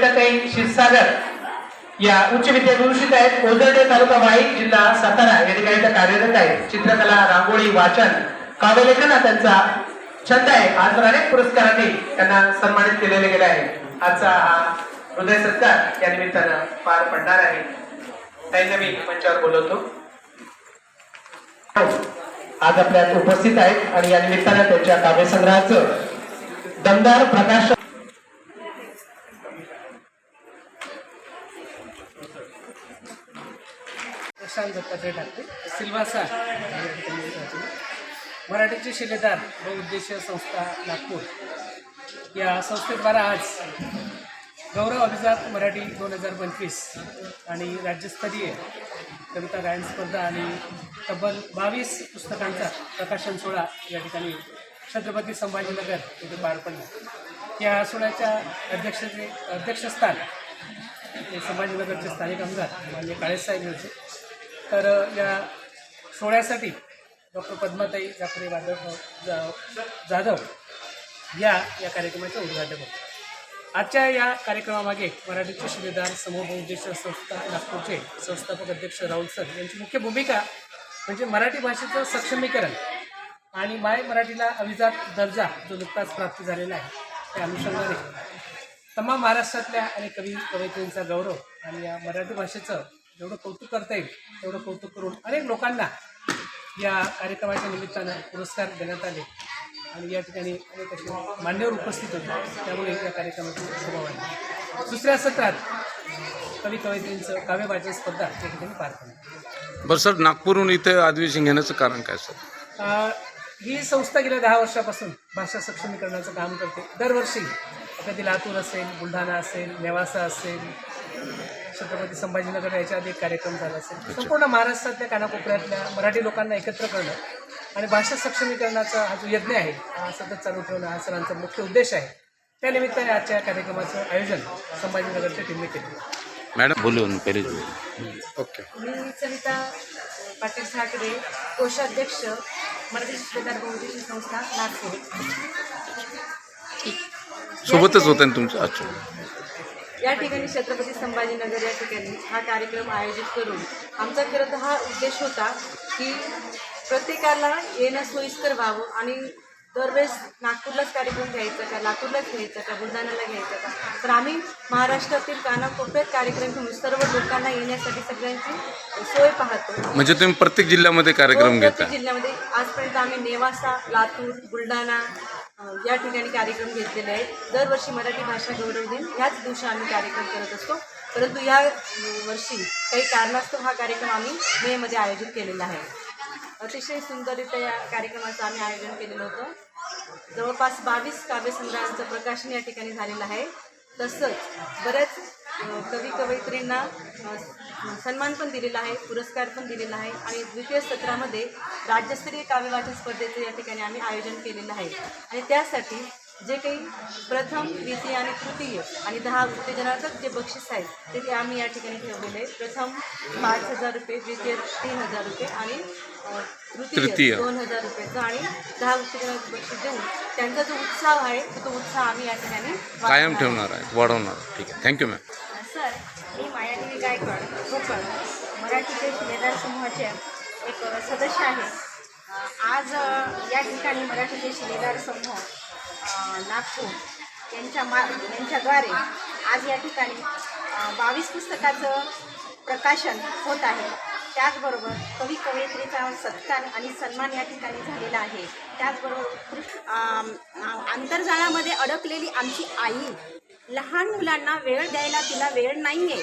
सविताताई क्षीरसागर या उच्च विद्यागुरुषित आहेत. ओझरडे तालुका वाई जिल्हा सातारा या ठिकाणी त्या कार्यरत आहेत. चित्रकला रांगोळी वाचन काव्यलेखन हा त्यांचा छंद आहे. आज अनेक पुरस्कारांनी त्यांना सन्मानित केलेले गेले आहे. आजचा हा हृदय सत्कार या निमित्तानं पार पडणार आहे. त्यांना मी मंचावर बोलवतो. आज आपल्यात उपस्थित आहेत आणि या निमित्तानं त्यांच्या काव्यसंग्रहाचं दमदार प्रकाश प्रशांत दत्तात्रय ठाकरे सिल्वासा मराठीचे शिलेदार बहुउद्देशीय संस्था नागपूर. या संस्थेद्वारा आज गौरव अभिजात मराठी दोन हजार पंचवीस आणि राज्यस्तरीय कविता गायन स्पर्धा आणि तब्बल बावीस पुस्तकांचा प्रकाशन सोहळा या ठिकाणी छत्रपती संभाजीनगर येथे पार पडला. या सोहळ्याच्या अध्यक्षते अध्यक्षस्थान हे संभाजीनगरचे स्थानिक आमदार मान्य काळेसाहेब होते तर या सोहळ्यासाठी डॉक्टर पद्माताई जाफरे वादव हो- जा- जाधव या या कार्यक्रमाचे उद्घाटन होतं. आजच्या या कार्यक्रमामागे मराठीचे शिलेदार समूह संस्था नागपूरचे संस्थापक अध्यक्ष राहुल सर यांची मुख्य भूमिका म्हणजे मराठी भाषेचं सक्षमीकरण आणि माय मराठीला अभिजात दर्जा जो नुकताच प्राप्त झालेला आहे त्या अनुषंगाने तमाम महाराष्ट्रातल्या अनेक कवी कवयित्रींचा गौरव आणि या मराठी भाषेचं जेवढं कौतुक करता येईल तेवढं कौतुक करून अनेक लोकांना या कार्यक्रमाच्या निमित्तानं पुरस्कार देण्यात आले. आणि या ठिकाणी अनेक असे मान्यवर उपस्थित होते. त्यामुळे या कार्यक्रमाची शोभा वाढली दुसऱ्या सत्रात कवी कवयित्रींचं काव्यवाचन स्पर्धा या ठिकाणी पार पडली. बरं सर नागपूरहून इथे अधिवेशन घेण्याचं कारण काय सर? ही संस्था गेल्या दहा वर्षापासून भाषा सक्षमीकरणाचं काम करते. दरवर्षी कधी लातूर असेल बुलढाणा असेल नेवासा असेल छत्रपती संभाजीनगर याच्या आधी एक कार्यक्रम झाला असेल. संपूर्ण महाराष्ट्रातल्या कानाकोपऱ्यातल्या मराठी लोकांना एकत्र करणं आणि भाषा सक्षमीकरणाचा हा जो यज्ञ आहे हा सतत चालू ठेवणं हा सरांचा मुख्य उद्देश आहे. त्या निमित्ताने आजच्या या कार्यक्रमाचं आयोजन संभाजीनगरच्या टीमने केलं. मॅडम बोलून पहिले ओके. मी सविता पाटील ठाकरे कोषाध्यक्ष मराठी संस्था नागपूर. सोबतच होतं ना तुमचं? अच्छा. या ठिकाणी छत्रपती संभाजीनगर या ठिकाणी हा कार्यक्रम आयोजित करून आमचा खरं तर हा उद्देश होता की प्रत्येकाला येणं सोयीस्कर व्हावं आणि दरवेळेस नागपूरलाच कार्यक्रम घ्यायचा का लातूरलाच घ्यायचा का बुलढाण्याला घ्यायचा का? तर आम्ही महाराष्ट्रातील कानाकोपऱ्यात कार्यक्रम घेऊन सर्व लोकांना येण्यासाठी सगळ्यांची सोय पाहतो. म्हणजे तुम्ही प्रत्येक जिल्ह्यामध्ये कार्यक्रम हो, घेता? प्रत्येक जिल्ह्यामध्ये. आजपर्यंत आम्ही नेवासा लातूर बुलढाणा या ठिकाणी कार्यक्रम घेतलेले आहेत. दरवर्षी मराठी भाषा गौरव दिन ह्याच दिवशी आम्ही कार्यक्रम करत असतो. परंतु या वर्षी काही कारणास्तव हा कार्यक्रम आम्ही मेमध्ये आयोजित केलेला आहे. अतिशय सुंदररित्या या कार्यक्रमाचं आम्ही आयोजन केलेलं होतं. जवळपास बावीस काव्यसंग्रहांचं प्रकाशन या ठिकाणी झालेलं आहे. तसंच बऱ्याच कवी कवयित्रींना सन्मान पण दिलेला आहे पुरस्कार पण दिलेला आहे आणि द्वितीय सत्रामध्ये राज्यस्तरीय काव्यवाचन स्पर्धेचं या ठिकाणी आम्ही आयोजन केलेलं आहे. आणि त्यासाठी जे काही प्रथम द्वितीय आणि तृतीय आणि दहा उत्तेजनात्मक जे बक्षीस आहेत ते आम्ही या ठिकाणी ठेवलेले आहे. प्रथम पाच हजार रुपये द्वितीय तीन हजार रुपये आणि तृतीय. दोन हजार रुपयाचं आणि दहा उत्तेजनात्मक बक्षीस देऊन त्यांचा जो उत्साह आहे तो उत्साह आम्ही या ठिकाणी कायम ठेवणार आहे. वाढवणार. ठीक आहे. थँक्यू मॅम सर मी मायादेवी गायकवाड भोकर मराठीचे शिलेदार समूहाचे एक सदस्य आहे. आज या ठिकाणी मराठीचे शिलेदार समूह नागपूर यांच्या मा यांच्याद्वारे आज या ठिकाणी बावीस पुस्तकाचं प्रकाशन होत आहे. त्याचबरोबर कवी कवयित्रीचा सत्कार आणि सन्मान या ठिकाणी झालेला आहे. त्याचबरोबर आंतरजाळामध्ये अडकलेली आमची आई लहान मुलांना वेळ द्यायला तिला वेळ नाही आहे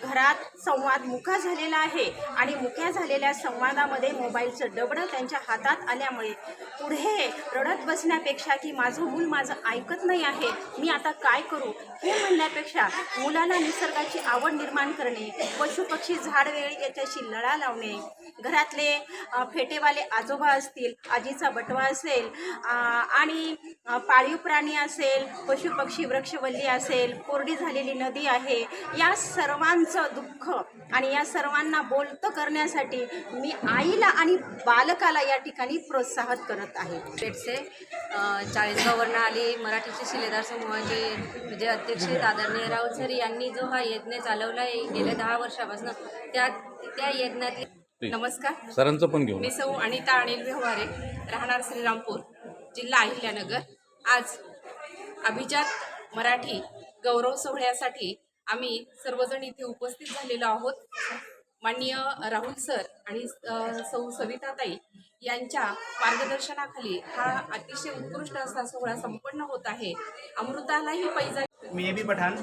घरात संवाद मुका झालेला आहे आणि मुक्या झालेल्या संवादामध्ये मोबाईलचं डबडं त्यांच्या हातात आल्यामुळे पुढे रडत बसण्यापेक्षा की माझं मूल माझं ऐकत नाही आहे मी आता काय करू? हे म्हणण्यापेक्षा मुलाला निसर्गाची आवड निर्माण करणे पशुपक्षी झाडवेळ याच्याशी लळा लावणे घरातले फेटेवाले आजोबा असतील आजीचा बटवा असेल आणि पाळीव प्राणी असेल पशुपक्षी वृक्षवल्ली असेल कोरडी झालेली नदी आहे या सर्वांचं दुःख. आणि या सर्वांना बोलतं करण्यासाठी मी आईला आणि बालकाला या ठिकाणी प्रोत्साहित करत आहे. पेटसे चाळीसगाववरनं आली मराठीचे शिलेदार समूहाचे जे अध्यक्ष आदरणीय राऊत सर यांनी जो हा यज्ञ चालवला आहे गेल्या दहा वर्षापासून त्या त्या यज्ञातील नमस्कार. सरांचं पण घेऊन मी सौ अनिता अनिल व्यवहारे राहणार श्रीरामपूर जिल्हा अहिल्यानगर. आज अभिजात मराठी गौरव सोहळ्यासाठी आम्ही सर्वजण इथे उपस्थित झालेलो आहोत. माननीय राहुल सर आणि सौ सविताताई यांच्या मार्गदर्शनाखाली हा अतिशय उत्कृष्ट असा सोहळा संपन्न होत आहे. अमृतालाही पैजा मी ए बी पठाण.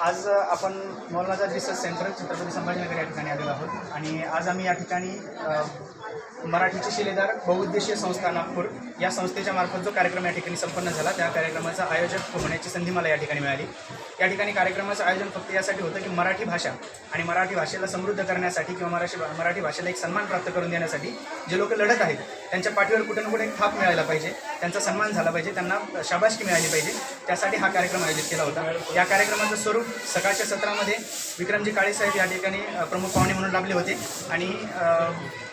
आज आपण मौलाना रिसर्च सेंटर छत्रपती संभाजीनगर या ठिकाणी आलेलो आहोत आणि आज आम्ही या ठिकाणी मराठीचे शिलेदार बहुउद्देशीय संस्था नागपूर. या संस्थेच्या मार्फत जो कार्यक्रम या ठिकाणी संपन्न झाला त्या कार्यक्रमाचा आयोजक होण्याची संधी मला या ठिकाणी मिळाली. या ठिकाणी कार्यक्रमाचं आयोजन फक्त यासाठी होतं की मराठी भाषा आणि मराठी भाषेला समृद्ध करण्यासाठी किंवा मराठी मराठी भाषेला एक सन्मान प्राप्त करून देण्यासाठी जे लोक लढत आहेत त्यांच्या पाठीवर कुठे ना कुठे एक थाप मिळायला पाहिजे त्यांचा सन्मान झाला पाहिजे त्यांना शाबाशकी मिळाली पाहिजे. त्यासाठी हा कार्यक्रम आयोजित केला होता. या कार्यक्रमाचं स्वरूप सकाळच्या सत्रामध्ये विक्रमजी काळेसाहेब या ठिकाणी प्रमुख पाहुणे म्हणून लाभले होते. आणि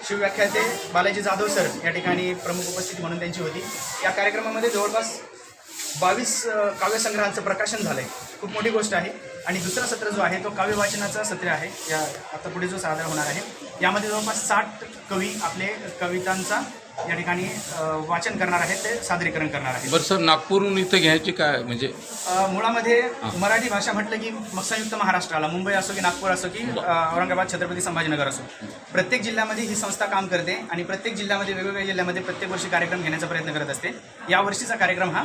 शिवव्याख्या नेते बालाजी जाधव सर या ठिकाणी प्रमुख उपस्थिती म्हणून त्यांची होती. या कार्यक्रमामध्ये जवळपास बावीस काव्यसंग्रहांचं प्रकाशन झालं आहे खूप मोठी गोष्ट आहे. आणि दुसरा सत्र जो आहे तो काव्य वाचनाचा सत्र आहे. या आता पुढे जो सादर होणार आहे. यामध्ये जवळपास साठ कवी आपले कवितांचा या ठिकाणी वाचन करणार आहेत ते सादरीकरण करणार आहेत. बरं सर नागपूरहून इथं घ्यायची काय म्हणजे? अ, मुळामध्ये मराठी भाषा म्हटलं की मग संयुक्त महाराष्ट्र आला मुंबई असो की नागपूर असो की अ, औरंगाबाद छत्रपती संभाजीनगर असो. प्रत्येक जिल्ह्यामध्ये ही संस्था काम करते आणि प्रत्येक जिल्ह्यामध्ये वेगवेगळ्या जिल्ह्यामध्ये प्रत्येक वर्षी कार्यक्रम घेण्याचा प्रयत्न करत असते. या वर्षीचा कार्यक्रम हा